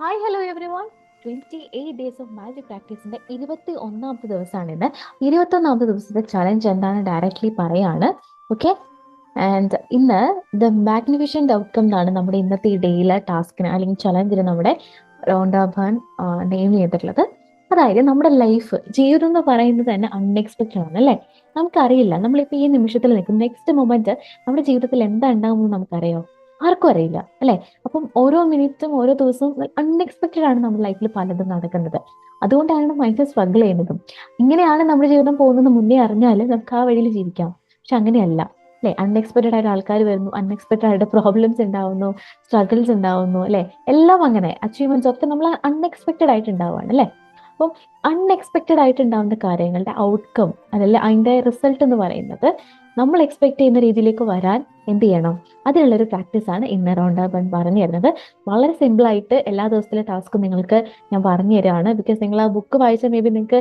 Hi hello everyone twenty eight days of magic പ്രാക്ടീസിന്റെ ഇരുപത്തി ഒന്നാമത്തെ ദിവസമാണ് ഇന്ന്. ഇരുപത്തി ഒന്നാമത്തെ ദിവസത്തെ ചലഞ്ച് എന്താണ് ഡയറക്ട്ലി പറയാണ്. ഓക്കെ ആൻഡ് ഇന്ന് ദ മാഗ്നിഫിഷ്യന്റ് ഔട്ട്കം എന്നാണ് നമ്മുടെ ഇന്നത്തെ ഈ ഡെയിലെ ടാസ്കിന് അല്ലെങ്കിൽ ചലഞ്ചിന് നമ്മുടെ റോണ്ടാഭാൻ നെയിം ചെയ്തിട്ടുള്ളത്. അതായത് നമ്മുടെ ലൈഫ് ജീവിതം എന്ന് പറയുന്നത് തന്നെ അൺഎക്സ്പെക്റ്റഡ് ആണ് അല്ലേ? നമുക്കറിയില്ല. നമ്മളിപ്പോൾ ഈ നിമിഷത്തിൽ നിൽക്കും നെക്സ്റ്റ് മൊമെന്റ് നമ്മുടെ ജീവിതത്തിൽ എന്താ ഉണ്ടാകുമെന്ന് നമുക്കറിയോ? ആർക്കും അറിയില്ല അല്ലെ? അപ്പം ഓരോ മിനിറ്റും ഓരോ ദിവസവും അൺഎക്സ്പെക്റ്റഡ് ആണ് നമ്മുടെ ലൈഫിൽ പലതും നടക്കുന്നത്. അതുകൊണ്ടാണ് മനുഷ്യൻ സ്ട്രഗിൾ ചെയ്യുന്നതും. ഇങ്ങനെയാണ് നമ്മുടെ ജീവിതം പോകുന്നത് മുന്നേ അറിഞ്ഞാൽ നമുക്ക് ആ വഴിയിൽ ജീവിക്കാം. പക്ഷെ അങ്ങനെയല്ല അല്ലെ? അൺഎക്സ്പെക്റ്റഡ് ആയിട്ട് ആൾക്കാർ വരുന്നു അൺഎക്സ്പെക്റ്റഡ് ആയിട്ട് പ്രോബ്ലംസ് ഉണ്ടാവുന്നു സ്ട്രഗിൾസ് ഉണ്ടാവുന്നു അല്ലെ? എല്ലാം അങ്ങനെ അച്ചീവ്മെന്റ്സ് ഒക്കെ നമ്മൾ അൺഎക്സ്പെക്റ്റഡ് ആയിട്ട് ഉണ്ടാവുകയാണ് അല്ലെ? അപ്പം അൺഎക്സ്പെക്റ്റഡ് ആയിട്ട് ഉണ്ടാവുന്ന കാര്യങ്ങളുടെ ഔട്ട്കം അതല്ല അതിന്റെ റിസൾട്ട് എന്ന് പറയുന്നത് നമ്മൾ എക്സ്പെക്ട് ചെയ്യുന്ന രീതിയിലേക്ക് വരാൻ എന്ത് ചെയ്യണം? അതിനുള്ളൊരു പ്രാക്ടീസ് ആണ് ഇന്ന് റൗണ്ട് ബൺ പറഞ്ഞു തരുന്നത്. വളരെ സിമ്പിൾ ആയിട്ട് എല്ലാ ദിവസത്തിലെ ടാസ്ക് നിങ്ങൾക്ക് ഞാൻ പറഞ്ഞു തരാണ്. ബിക്കോസ് നിങ്ങൾ ആ ബുക്ക് വായിച്ചാൽ മേ ബി നിങ്ങൾക്ക്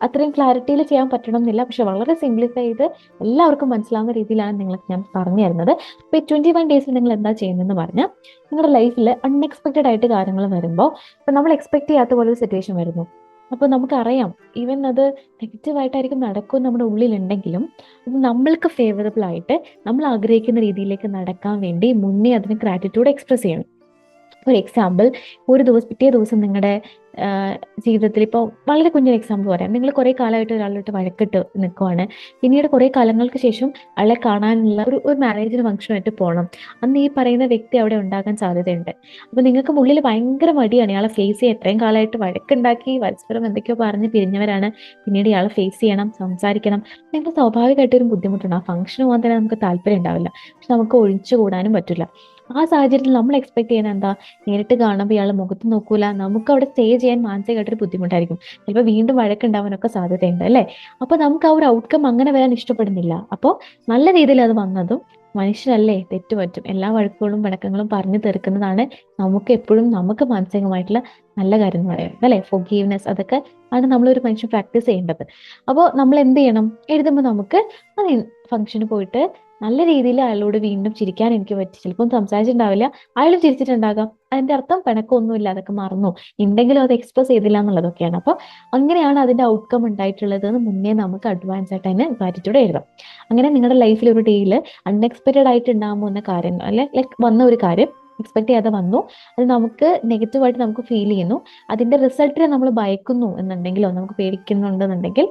അത്രയും ക്ലാരിറ്റിയിൽ ചെയ്യാൻ പറ്റണം എന്നില്ല പക്ഷെ വളരെ സിംപ്ലിഫൈ ചെയ്ത് എല്ലാവർക്കും മനസ്സിലാവുന്ന രീതിയിലാണ് നിങ്ങൾക്ക് ഞാൻ പറഞ്ഞു തരുന്നത്. അപ്പോൾ ഈ ട്വന്റി വൺ ഡേയ്സിൽ നിങ്ങൾ എന്താ ചെയ്യുന്നതെന്ന് പറഞ്ഞാൽ നിങ്ങളുടെ ലൈഫിൽ അൺഎക്സ്പെക്റ്റഡ് ആയിട്ട് കാര്യങ്ങൾ വരുമ്പോൾ ഇപ്പൊ നമ്മൾ എക്സ്പെക്ട് ചെയ്യാത്ത പോലെ ഒരു സിറ്റുവേഷൻ വരുന്നു. അപ്പോൾ നമുക്കറിയാം ഈവൻ അത് നെഗറ്റീവായിട്ടായിരിക്കും നടക്കും നമ്മുടെ ഉള്ളിലുണ്ടെങ്കിലും അത് നമ്മൾക്ക് ഫേവറബിൾ ആയിട്ട് നമ്മൾ ആഗ്രഹിക്കുന്ന രീതിയിലേക്ക് നടക്കാൻ വേണ്ടി മുന്നേ അതിന് ഗ്രാറ്റിറ്റ്യൂഡ് എക്സ്പ്രസ് ചെയ്യണം. ഫോർ എക്സാമ്പിൾ ഒരു ദിവസം പിറ്റേ ദിവസം നിങ്ങളുടെ ജീവിതത്തിൽ ഇപ്പോൾ വളരെ കുഞ്ഞൊരു എക്സാമ്പിൾ പറയാം. നിങ്ങൾ കുറേ കാലമായിട്ട് ഒരാളോട്ട് വഴക്കിട്ട് നിൽക്കുവാണ് പിന്നീട് കുറേ കാലങ്ങൾക്ക് ശേഷം അയാളെ കാണാനുള്ള ഒരു ഒരു മാരേജിന് ഫംഗ്ഷനായിട്ട് പോകണം അന്ന് ഈ പറയുന്ന വ്യക്തി അവിടെ ഉണ്ടാകാൻ സാധ്യതയുണ്ട്. അപ്പോൾ നിങ്ങൾക്ക് ഉള്ളിൽ ഭയങ്കര മടിയാണ്. ഇയാളെ ഫേസ് ചെയ്യാൻ എത്രയും കാലമായിട്ട് വഴക്കുണ്ടാക്കി പരസ്പരം എന്തൊക്കെയോ പറഞ്ഞ് പിരിഞ്ഞവരാണ്. പിന്നീട് ഇയാളെ ഫേസ് ചെയ്യണം സംസാരിക്കണം. നിങ്ങൾക്ക് സ്വാഭാവികമായിട്ടൊരു ബുദ്ധിമുട്ടുണ്ട്. ആ ഫംഗ്ഷന് പോകാൻ തന്നെ നമുക്ക് താല്പര്യം ഉണ്ടാവില്ല. പക്ഷെ നമുക്ക് ഒഴിച്ചു കൂടാനും പറ്റില്ല. ആ സാഹചര്യത്തിൽ നമ്മൾ എക്സ്പെക്ട് ചെയ്യുന്ന എന്താ? നേരിട്ട് കാണുമ്പോൾ ഇയാൾ മുഖത്ത് നോക്കൂല. നമുക്ക് അവിടെ സ്റ്റേ ചെയ്യാൻ മാനസികമായിട്ടൊരു ബുദ്ധിമുട്ടായിരിക്കും. ചിലപ്പോൾ വീണ്ടും വഴക്കുണ്ടാവാനൊക്കെ സാധ്യതയുണ്ട് അല്ലേ? അപ്പോൾ നമുക്ക് ആ ഒരു ഔട്ട്കം അങ്ങനെ വരാൻ ഇഷ്ടപ്പെടുന്നില്ല. അപ്പോൾ നല്ല രീതിയിൽ അത് വന്നതും മനുഷ്യരല്ലേ? തെറ്റുപറ്റും എല്ലാ വഴക്കുകളും വഴക്കങ്ങളും പറഞ്ഞു തീർക്കുന്നതാണ് നമുക്ക് എപ്പോഴും നമുക്ക് മാനസികമായിട്ടുള്ള നല്ല കാര്യം എന്ന് പറയുന്നത് അല്ലേ? ഫൊഗീവ്നെസ് അതൊക്കെ ആണ് നമ്മളൊരു മനുഷ്യൻ പ്രാക്ടീസ് ചെയ്യേണ്ടത്. അപ്പോൾ നമ്മൾ എന്ത് ചെയ്യണം? എഴുതുമ്പോൾ നമുക്ക് ഫംഗ്ഷന് പോയിട്ട് നല്ല രീതിയിൽ അയാളോട് വീണ്ടും ചിരിക്കാൻ എനിക്ക് പറ്റി ചിലപ്പം സംസാരിച്ചിട്ടുണ്ടാവില്ല. അയാളും ചിരിച്ചിട്ടുണ്ടാകാം. അതിന്റെ അർത്ഥം പിണക്കമൊന്നുമില്ല. അതൊക്കെ മറന്നു. ഉണ്ടെങ്കിലും അത് എക്സ്പ്രസ് ചെയ്തില്ല എന്നുള്ളതൊക്കെയാണ്. അപ്പൊ അങ്ങനെയാണ് അതിന്റെ ഔട്ട്കം ഉണ്ടായിട്ടുള്ളത് എന്ന് മുന്നേ നമുക്ക് അഡ്വാൻസ് ആയിട്ട് തന്നെ ഗ്രാറ്റിറ്റ്യൂഡ് എഴുതാം. അങ്ങനെ നിങ്ങളുടെ ലൈഫിൽ ഒരു ഡേയിൽ അൺഎക്സ്പെക്റ്റഡ് ആയിട്ട് ഉണ്ടാകുന്ന കാര്യങ്ങൾ അല്ലെ ലൈക്ക് വന്ന ഒരു കാര്യം എക്സ്പെക്ട് ചെയ്യാതെ വന്നു. അത് നമുക്ക് നെഗറ്റീവായിട്ട് നമുക്ക് ഫീൽ ചെയ്യുന്നു. അതിന്റെ റിസൾട്ടിനെ നമ്മൾ ഭയക്കുന്നു എന്നുണ്ടെങ്കിലോ നമുക്ക് പേടിക്കുന്നുണ്ടെന്നുണ്ടെങ്കിൽ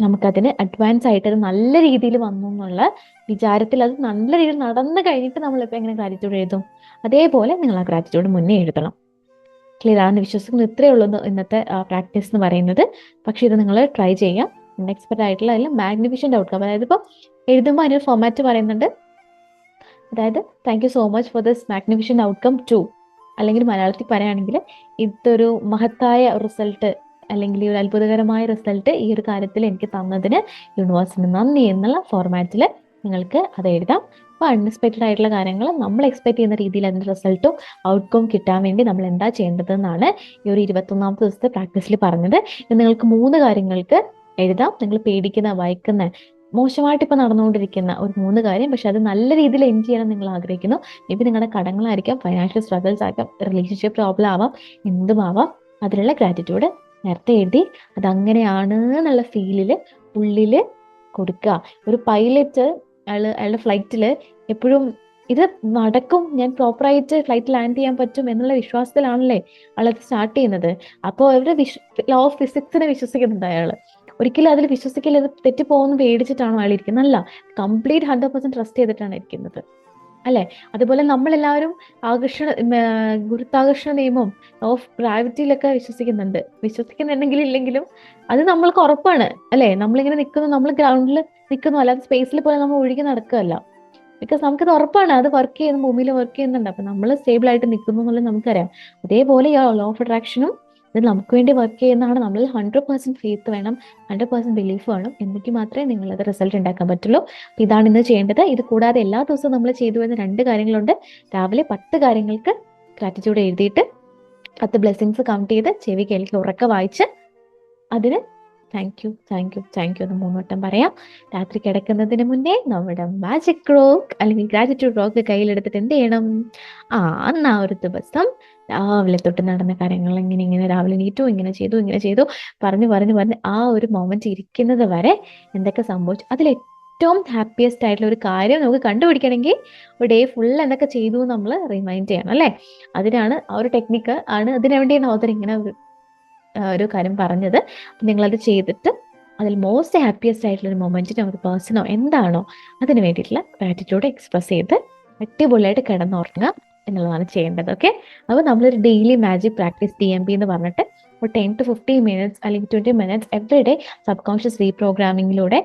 നമുക്കതിന് അഡ്വാൻസ് ആയിട്ട് അത് നല്ല രീതിയിൽ വന്നു എന്നുള്ള വിചാരത്തിൽ അത് നല്ല രീതിയിൽ നടന്നു കഴിഞ്ഞിട്ട് നമ്മളിപ്പോൾ എങ്ങനെ ഗ്രാറ്റിറ്റ്യൂഡ് എഴുതും? അതേപോലെ നിങ്ങൾ ആ ഗ്രാറ്റിറ്റ്യൂഡ് മുന്നേ എഴുതണം. ക്ലിയർ ആണെന്ന് വിശ്വസിക്കുന്നു. ഇത്രയേ ഉള്ളൂ ഇന്നത്തെ പ്രാക്ടീസ് എന്ന് പറയുന്നത്. പക്ഷേ ഇത് നിങ്ങൾ ട്രൈ ചെയ്യാം. എക്സ്പെർട്ട് ആയിട്ടുള്ള അതിൽ മാഗ്നിഫിഷ്യന്റ് ഔട്ട്കം അതായത് ഇപ്പോൾ എഴുതുമ്പോൾ അതിനൊരു ഫോമാറ്റ് പറയുന്നുണ്ട്. അതായത് thank you so much for this magnificent outcome to അല്ലെങ്കിൽ മലയാളത്തിൽ പറയുകയാണെങ്കിൽ ഇതൊരു മഹത്തായ റിസൾട്ട് അല്ലെങ്കിൽ ഈ ഒരു അത്ഭുതകരമായ റിസൾട്ട് ഈ ഒരു കാര്യത്തിൽ എനിക്ക് തന്നതിന് യൂണിവേഴ്സിന് നന്ദി എന്നുള്ള ഫോർമാറ്റിൽ നിങ്ങൾക്ക് അത് എഴുതാം. അപ്പോൾ അൺഎക്സ്പെക്റ്റഡ് ആയിട്ടുള്ള കാര്യങ്ങൾ നമ്മൾ എക്സ്പെക്ട് ചെയ്യുന്ന രീതിയിൽ അതിന്റെ റിസൾട്ടും ഔട്ട്കം കിട്ടാൻ വേണ്ടി നമ്മൾ എന്താ ചെയ്യേണ്ടതെന്നാണ് ഈ ഒരു ഇരുപത്തൊന്നാമത്തെ ദിവസത്തെ പ്രാക്ടീസിൽ പറഞ്ഞത്. ഇത് നിങ്ങൾക്ക് മൂന്ന് കാര്യങ്ങൾക്ക് എഴുതാം. നിങ്ങൾ പേടിക്കുന്ന ഭയക്കുന്ന മോശമായിട്ട് ഇപ്പോൾ നടന്നുകൊണ്ടിരിക്കുന്ന ഒരു മൂന്ന് കാര്യം പക്ഷെ അത് നല്ല രീതിയിൽ എൻഡ് ചെയ്യാൻ നിങ്ങൾ ആഗ്രഹിക്കുന്നു. മേ ബി നിങ്ങളുടെ കടങ്ങളായിരിക്കാം ഫൈനാൻഷ്യൽ സ്ട്രഗിൾസ് ആക്കാം റിലേഷൻഷിപ്പ് പ്രോബ്ലം ആവാം എന്തും ആവാം അതിനുള്ള ഗ്രാറ്റിറ്റ്യൂഡ് നേരത്തെ എഴുതി. അതങ്ങനെയാണ് എന്നുള്ള ഫീലിൽ ഉള്ളിൽ കൊടുക്കുക ഒരു പൈലറ്റ് അയാൾ അയാളുടെ ഫ്ലൈറ്റിൽ എപ്പോഴും ഇത് നടക്കും. ഞാൻ പ്രോപ്പറായിട്ട് ഫ്ലൈറ്റ് ലാൻഡ് ചെയ്യാൻ പറ്റും എന്നുള്ള വിശ്വാസത്തിലാണല്ലേ അയാളത് സ്റ്റാർട്ട് ചെയ്യുന്നത്. അപ്പോൾ അവരുടെ വിശ്വ ലോ ഓഫ് ഫിസിക്സിനെ വിശ്വസിക്കുന്നുണ്ട് അയാൾ. ഒരിക്കലും അതിൽ വിശ്വസിക്കില്ല ഇത് തെറ്റിപ്പോകുന്നു പേടിച്ചിട്ടാണോ അയാൾ ഇരിക്കുന്നത്. അല്ല കംപ്ലീറ്റ് ഹൺഡ്രഡ് പെർസെന്റ് ട്രസ്റ്റ് ചെയ്തിട്ടാണ് ഇരിക്കുന്നത്. അല്ലെ? അതുപോലെ നമ്മളെല്ലാവരും ആകർഷണ ഗുരുത്വാകർഷണ നിയമം ഓഫ് ഗ്രാവിറ്റിയിലൊക്കെ വിശ്വസിക്കുന്നുണ്ട്. വിശ്വസിക്കുന്നുണ്ടെങ്കിൽ ഇല്ലെങ്കിലും അത് നമ്മൾക്ക് ഉറപ്പാണ് അല്ലെ? നമ്മളിങ്ങനെ നിൽക്കുന്നു നമ്മൾ ഗ്രൗണ്ടിൽ നിൽക്കുന്നു അല്ലാതെ സ്പേസിൽ പോലെ നമ്മൾ ഒഴുകി നടക്കുകയല്ല. ബിക്കോസ് നമുക്കത് ഉറപ്പാണ് അത് വർക്ക് ചെയ്യുന്ന ഭൂമിയിൽ വർക്ക് ചെയ്യുന്നുണ്ട്. അപ്പൊ നമ്മൾ സ്റ്റേബിൾ ആയിട്ട് നിൽക്കുന്നു എന്നുള്ളത് നമുക്കറിയാം. അതേപോലെ ഈ ലോ ഓഫ് അട്രാക്ഷനും ഇത് നമുക്ക് വേണ്ടി വർക്ക് ചെയ്യുന്നതാണ്. നമ്മൾ ഹൺഡ്രഡ് പെർസെന്റ് ഫെയ്ത്ത് വേണം ഹൺഡ്രഡ് പെർസെന്റ് ബിലീഫ് വേണം എന്നെങ്കിൽ മാത്രമേ നിങ്ങളത് റിസൾട്ട് ഉണ്ടാക്കാൻ പറ്റുള്ളൂ. ഇതാണ് ഇന്ന് ചെയ്യേണ്ടത്. ഇത് കൂടാതെ എല്ലാ ദിവസവും നമ്മൾ ചെയ്തു വരുന്ന രണ്ട് കാര്യങ്ങളുണ്ട്. രാവിലെ പത്ത് കാര്യങ്ങൾക്ക് ഗ്രാറ്റിറ്റ്യൂഡ് എഴുതിയിട്ട് പത്ത് ബ്ലെസ്സിങ്സ് കൗണ്ട് ചെയ്ത് ചെവി കേൾക്കി ഉറക്കെ വായിച്ച് അതിന് thank you thank you thank you എന്ന് മൂന്നുവട്ടം പറയാം. രാത്രി കിടക്കുന്നതിന് മുന്നേ നമ്മുടെ മാജിക് റോക്ക് അല്ലെങ്കിൽ ഗ്രാറ്റിറ്റ്യൂഡ് റോക്ക് കയ്യിലെടുത്തിട്ട് എന്ത് ചെയ്യണം? ആ അന്ന് ആ ഒരു ദിവസം രാവിലെ തൊട്ട് നടന്ന കാര്യങ്ങൾ ഇങ്ങനെ ഇങ്ങനെ രാവിലെ നീറ്റു ഇങ്ങനെ ചെയ്തു ഇങ്ങനെ ചെയ്തു. പറഞ്ഞു പറഞ്ഞു പറഞ്ഞ് ആ ഒരു മൊമെന്റ് ഇരിക്കുന്നത് വരെ എന്തൊക്കെ സംഭവിച്ചു? അതിൽ ഏറ്റവും ഹാപ്പിയസ്റ്റ് ആയിട്ടുള്ള ഒരു കാര്യം നമുക്ക് കണ്ടുപിടിക്കണമെങ്കിൽ ഒരു ഡേ ഫുൾ എന്തൊക്കെ ചെയ്തു നമ്മൾ റിമൈൻഡ് ചെയ്യണം അല്ലേ? അതിനാണ് ആ ഒരു ടെക്നിക്ക് ആണ്. അതിനു വേണ്ടിയാണ് ഓതർ ഇങ്ങനെ ഒരു കാര്യം പറഞ്ഞത്. നിങ്ങളത് ചെയ്തിട്ട് അതിൽ മോസ്റ്റ് ഹാപ്പിയസ്റ്റ് ആയിട്ടുള്ള ഒരു മൊമെന്റിനോ ഒരു പേഴ്സണോ എന്താണോ അതിന് വേണ്ടിയിട്ടുള്ള ഗ്രാറ്റിറ്റ്യൂഡ് എക്സ്പ്രസ് ചെയ്ത് അടിപൊളിയായിട്ട് കിടന്നുറങ്ങുക എന്നുള്ളതാണ് ചെയ്യേണ്ടത് ഓക്കെ അപ്പോൾ നമ്മളൊരു daily magic practice D M P എന്ന് പറഞ്ഞിട്ട് ഒരു ടെൻ ടു ഫിഫ്റ്റീൻ മിനിറ്റ്സ് അല്ലെങ്കിൽ twenty minutes every day subconscious റീപ്രോഗ്രാമിങ്ങിലൂടെ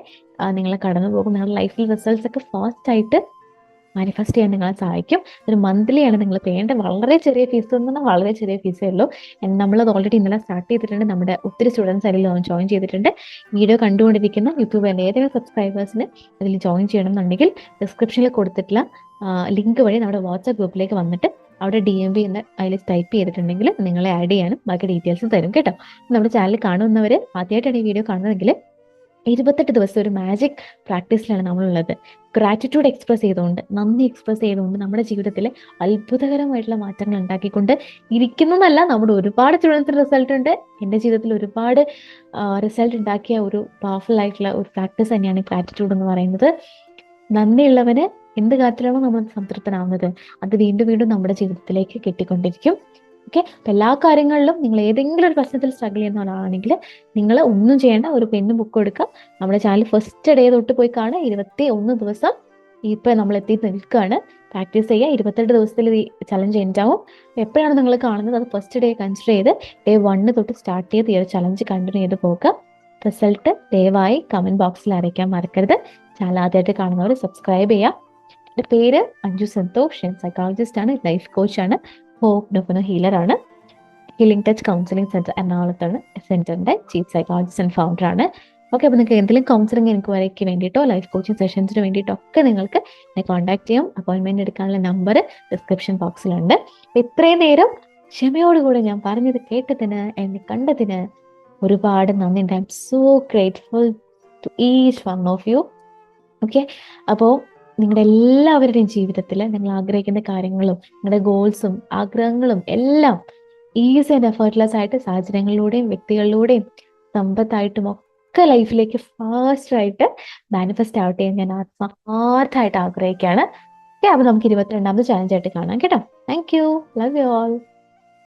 നിങ്ങൾ കടന്നു പോകും നിങ്ങളുടെ ലൈഫിൽ റിസൾട്ട്സ് ഒക്കെ ഫാസ്റ്റ് ആയിട്ട് മാനിഫെസ്റ്റ് ചെയ്യാൻ നിങ്ങളെ സഹായിക്കും. ഒരു മന്ത്ലി ആണ് നിങ്ങൾ പേയ്യേണ്ട വളരെ ചെറിയ ഫീസ് എന്ന് പറഞ്ഞാൽ വളരെ ചെറിയ ഫീസേ ഉള്ളൂ. നമ്മളത് ഓൾറെഡി ഇന്നലെ സ്റ്റാർട്ട് ചെയ്തിട്ടുണ്ട്. നമ്മുടെ ഒത്തിരി സ്റ്റുഡൻസ് അതിൽ ജോയിൻ ചെയ്തിട്ടുണ്ട്. വീഡിയോ കണ്ടുകൊണ്ടിരിക്കുന്ന യൂട്യൂബിലെ ഏതെങ്കിലും സബ്സ്ക്രൈബേഴ്സിന് അതിൽ ജോയിൻ ചെയ്യണം എന്നുണ്ടെങ്കിൽ ഡിസ്ക്രിപ്ഷനിൽ കൊടുത്തിട്ടുള്ള ലിങ്ക് വഴി നമ്മുടെ വാട്സാപ്പ് ഗ്രൂപ്പിലേക്ക് വന്നിട്ട് അവിടെ ഡി എം ബി എന്ന് അതിൽ ടൈപ്പ് ചെയ്തിട്ടുണ്ടെങ്കിൽ നിങ്ങളെ ആഡ് ചെയ്യാനും ബാക്കി ഡീറ്റെയിൽസ് തരും കേട്ടോ. നമ്മുടെ ചാനൽ കാണുന്നവർ ആദ്യമായിട്ടാണ് ഈ വീഡിയോ കാണുന്നതെങ്കിൽ ഇരുപത്തെട്ട് ദിവസം ഒരു മാജിക് പ്രാക്ടീസിലാണ് നമ്മളുള്ളത്. ഗ്രാറ്റിറ്റ്യൂഡ് എക്സ്പ്രസ് ചെയ്തുകൊണ്ട് നന്ദി എക്സ്പ്രസ് ചെയ്തുകൊണ്ട് നമ്മുടെ ജീവിതത്തിൽ അത്ഭുതകരമായിട്ടുള്ള മാറ്റങ്ങൾ ഉണ്ടാക്കിക്കൊണ്ട് ഇരിക്കുന്നതല്ല നമ്മുടെ ഒരുപാട് സ്റ്റുഡൻസിന് റിസൾട്ട് ഉണ്ട്. എന്റെ ജീവിതത്തിൽ ഒരുപാട് റിസൾട്ട് ഉണ്ടാക്കിയ ഒരു പവർഫുൾ ആയിട്ടുള്ള ഒരു പ്രാക്ടീസ് തന്നെയാണ് ഗ്രാറ്റിറ്റ്യൂഡ് എന്ന് പറയുന്നത്. നന്ദിയുള്ളവന് എന്ത് കാര്യത്തിലാണോ നമ്മൾ സംതൃപ്തനാവുന്നത്. അത് വീണ്ടും വീണ്ടും നമ്മുടെ ജീവിതത്തിലേക്ക് കിട്ടിക്കൊണ്ടിരിക്കും. ഓക്കെ അപ്പൊ എല്ലാ കാര്യങ്ങളിലും നിങ്ങൾ ഏതെങ്കിലും ഒരു പ്രശ്നത്തിൽ സ്ട്രഗിൾ ചെയ്യുന്ന ഒരാളാണെങ്കിൽ നിങ്ങൾ ഒന്നും ചെയ്യേണ്ട ഒരു പെണ്ണും ബുക്ക് എടുക്കാം നമ്മുടെ ചാനൽ ഫസ്റ്റ് ഡേ തൊട്ട് പോയി കാണുക. ഇരുപത്തി ഒന്ന് ദിവസം ഇപ്പൊ നമ്മൾ എത്തി നിൽക്കുകയാണ്. പ്രാക്ടീസ് ചെയ്യുക. ഇരുപത്തെട്ട് ദിവസത്തിൽ ഈ ചലഞ്ച് എൻഡാവും എപ്പോഴാണ് നിങ്ങൾ കാണുന്നത്? അത് ഫസ്റ്റ് ഡേ കൺസിഡർ ചെയ്ത് ഡേ വണ്ണ് തൊട്ട് സ്റ്റാർട്ട് ചെയ്ത് ഈ ഒരു ചലഞ്ച് കണ്ടിന്യൂ ചെയ്ത് പോകുക റിസൾട്ട് ദയവായി കമന്റ് ബോക്സിൽ അറിയിക്കാൻ മറക്കരുത്. ചാനൽ ആദ്യമായിട്ട് കാണുന്നവർ സബ്സ്ക്രൈബ് ചെയ്യാം എന്റെ പേര് അഞ്ജു സന്തോഷ്. ഞാൻ സൈക്കോളജിസ്റ്റ് ആണ് ലൈഫ് കോച്ചാണ് ഹോപ്പ് ഡൊഫനോ ഹീലറാണ് ഹീലിംഗ് ടച്ച് കൗൺസിലിംഗ് സെന്റർ എറണാകുളത്താണ്. സെന്ററിന്റെ ചീഫ് സൈക്കോളജിസ്റ്റ് ആൻഡ് ഫൗണ്ടർ ആണ്. ഓക്കെ അപ്പോൾ നിങ്ങൾക്ക് എന്തെങ്കിലും കൗൺസിലിംഗ് എൻക്വയറിക്ക് വേണ്ടിയിട്ടോ ലൈഫ് കോച്ചിങ് സെഷൻസിന് വേണ്ടിയിട്ടോ ഒക്കെ നിങ്ങൾക്ക് എന്നെ കോൺടാക്ട് ചെയ്യാം. അപ്പോയിൻമെന്റ് എടുക്കാനുള്ള നമ്പർ ഡിസ്ക്രിപ്ഷൻ ബോക്സിലുണ്ട് ഇത്രയും നേരം ക്ഷമയോടുകൂടി ഞാൻ പറഞ്ഞത് കേട്ടതിന് എന്നെ കണ്ടതിന് ഒരുപാട് നന്ദി. I'm so grateful to each one of you okay അപ്പോൾ നിങ്ങളുടെ എല്ലാവരുടെയും ജീവിതത്തിൽ നിങ്ങൾ ആഗ്രഹിക്കുന്ന കാര്യങ്ങളും നിങ്ങളുടെ ഗോൾസും ആഗ്രഹങ്ങളും എല്ലാം ഈസി ആൻഡ് എഫേർട്ട്ലെസ് ആയിട്ട് സാഹചര്യങ്ങളിലൂടെയും വ്യക്തികളിലൂടെയും സമ്പത്തായിട്ടും ഒക്കെ ലൈഫിലേക്ക് ഫാസ്റ്റ് ആയിട്ട് മാനിഫെസ്റ്റ് ആവട്ടെ എന്ന് ഞാൻ ആത്മാർത്ഥമായിട്ട് ആഗ്രഹിക്കുകയാണ്. അപ്പൊ നമുക്ക് ഇരുപത്തിരണ്ടാമത് ചാലഞ്ച് ആയിട്ട് കാണാം കേട്ടോ. Thank you love you all